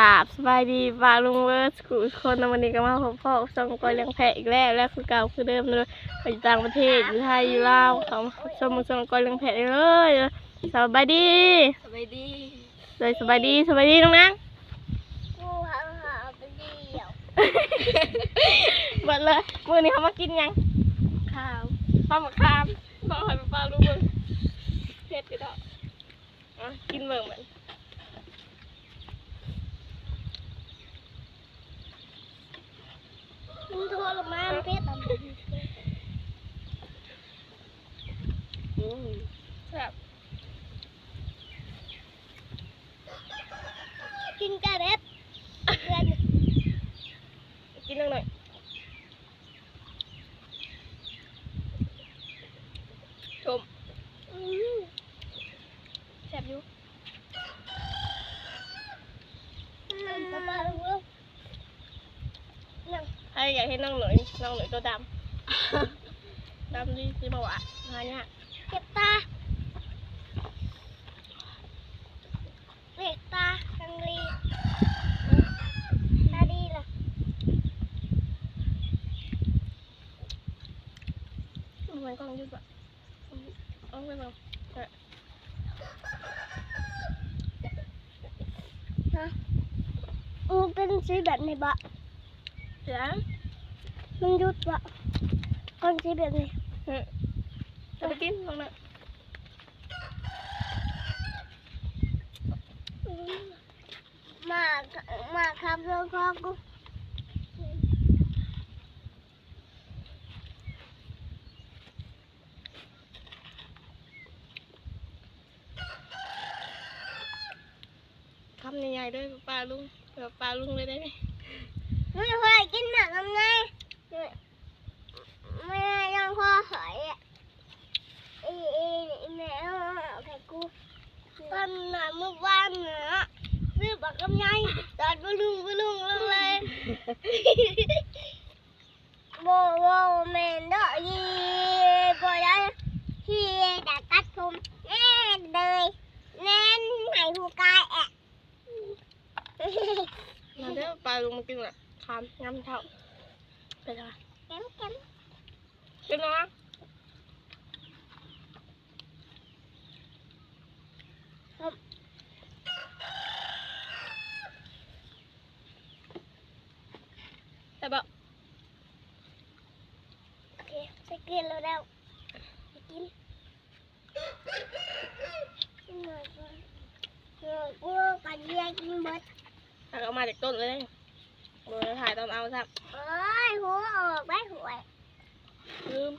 กราบสบายดีปลาลุงเวิร์สกูคนในวันนี้ก็มาพบพ่อส่งกอยเลี้ยงแพะอีกแล้วแล้วคือเก่าคือเดิมเลยไปอยู่ต่างประเทศอยู่ไทยอยู่ลาวเขาชมส่งกอยเลี้ยงแพะเลยสบายดีสบายดีเลยสบายดีสบายดีน้องนางกูหาหาไปเดียวหมดเลยมือนี้เขามากินยังข้าวข้าวมะขามบอกให้ปลาลุงเวิร์สเผ็ดก็ได้อะกินเบิ่งเหมือน มึงโทรลงมาเพชร อืมแซ่บ กินกระเด็ดเพื่อน กินหน่อยชม อืม แซ่บอยู่ นั่นปลาปลาลูกเอ้ยนั่ง ใครอยากเห็น น้องหน่อยน้องหน่อยตัวดำดำดีสิบอกว่าหาเนี่ยาก เก็บตาเล็กตาจังลีตาดีล่ะมันกล้องยุบอะเอาไปบ้างมันเป็นสีแบบนี้บะเสียงมันยุดบะคนสีแบบนี้เฮ้ยจะไปกินตรงนั้นอืมมามาขับรถพ่อกูคำใหญ่ๆด้วยปลาลุงเผื่อปลาลุงเลยได้ไหมไม่เคยกินหนังทำไงไม่ได้ยังพ่อหอยอะเอ้เอ้แม่เอาไข่กูตอนหนาเมื่อวานเนาะซื้อบักกำไยตอนบลุงบลุงลงเลยโบโบแมนเด้อยีโบได้ที่ดักกัดผมแน่เลยแน่นไหนหูกายแอะ มาเด้อปลาลุงมากินละ คามงำเท่าไปเลยแก้มแก้มกินนะแต่บอกโอเคไปกินแล้วแล้วไปกินกินหน่อยก่อนเออกูกันเรียนกินหมดถ้าเอามาจากต้นเลย เบอร์ถ่ายตอนเอาสักเอ้ยหัวออกไปหวยลืม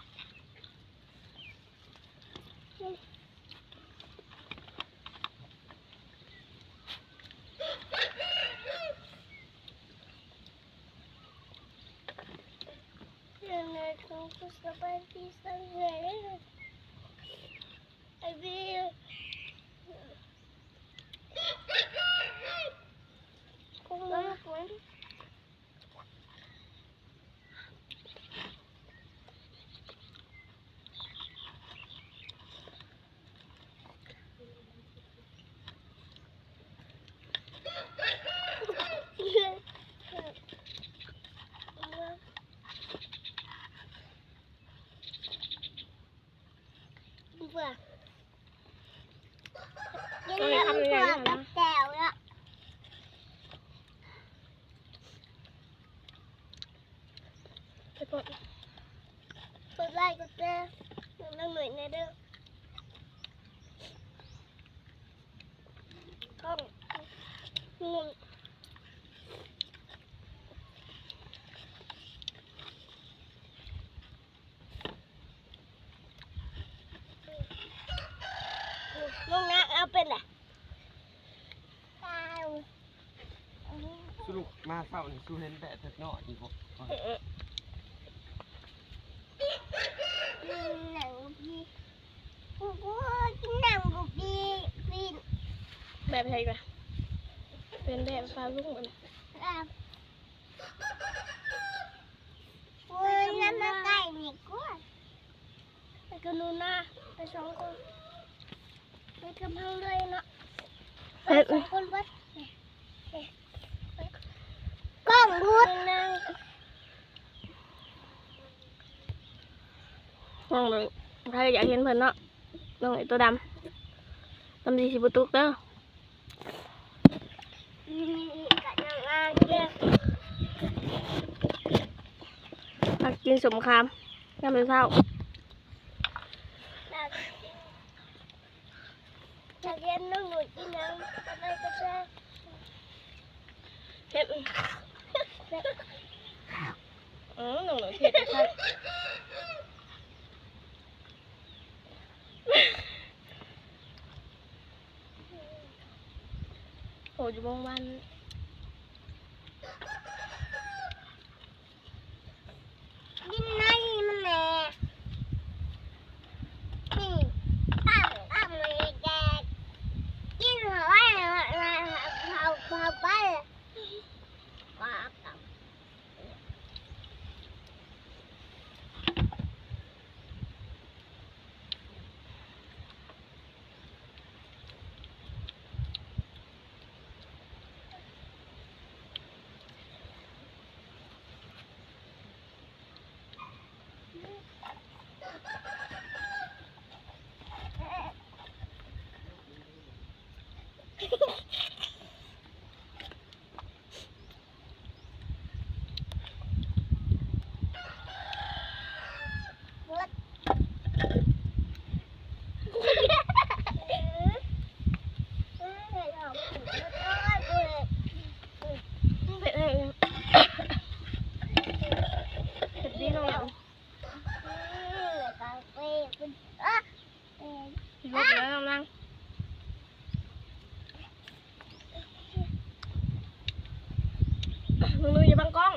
เรื่องในของกูสบายดีสังเวยไอ้บิวกูมาคน เบื่อยังเรื่องเบื่อกับแก้วละไปกด กดไลค์กดแชร์นั่งหน่อยนะเด้อท้องนุ่มลุงนะเอาเป็นไรเปล่า สรุป มาเศร้านี่สู้เห็นแต่เถิดเนาะอีกบ่เออเออกินหนังพี่กูกินหนังกูพี่พี่แบบไหนกันเป็นแบบปลาลุงมันครับโอ้ยน้ำมาไก่นี่กูไปกับหนูนะไปสองคนไปกับพังเลยเนาะไปสองคนวัด พูดนึงน้องเลยใครอยากเห็นเพิ่นเนาะน้องไอ้ตัวดำดำดีสิบุตุกเด้ อกันยังอ่างเด้อมากินสมคามยามมื้อเช้าจะเรียนน้องหนูกินยังอะไรก็ได้เฮ็ดอือน้องหนูเฮ็ดใช่โหอยู่บ้งบ้าน กินไหนมันแหน่นี่ตั้งตั้งเลยแกกินหัวไว้หัวไว้เผาเผาไปว้ากับ เผ็ดให้เผ็ดดีน้องหนูสิลบแล้วน้องนางมึงดูอย่าบังกล้อง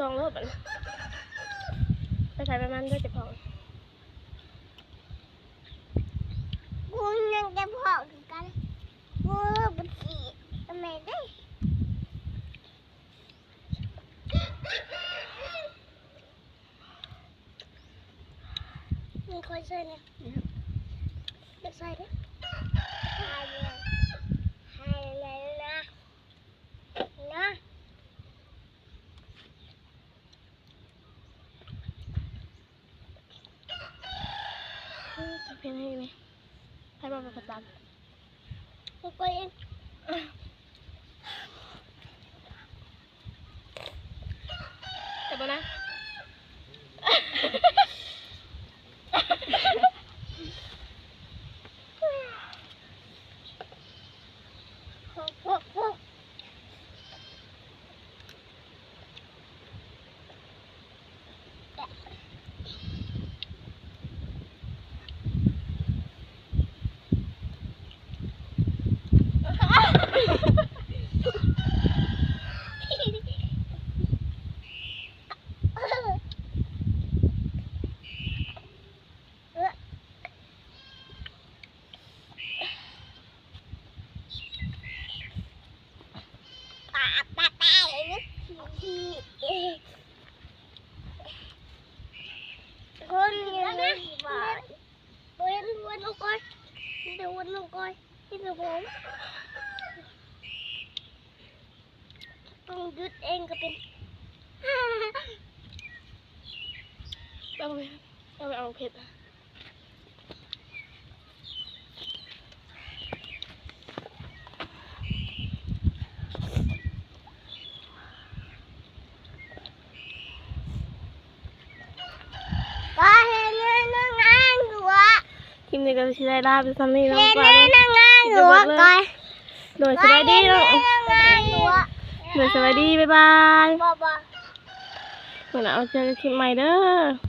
จะจองรถมันไปใช้ประมาณด้วยจะพองกูยังจะพองกันกูเป็นสีทำไมได้มีคนช่เนี่ยเด็กใส่ดิใส่เลยใส่เลยนะนะ จะ เพียงให้ไหมให้บ้านประจกูก็ยังำแต่บ้านะ พวกพวกพวก ปาปาปาเลยนะคนยังไม่ ต้องหยุดเองก็เป็นเอาไปเอาไปเอาเผ็ดก็เห็นนั่งงานอยู่อะคลิปนี้ก็สิได้ลาไปซ้ำนี้น้องเห็นปลาลูกนั่งงานอยู่อะก่อนโดยสวัสดีน้องนั่งงานอยู่อะ โดยสวัสดี บ๊ายบายบ่บ่เหมือนเอาเจอกันคลิปใหม่เด้อ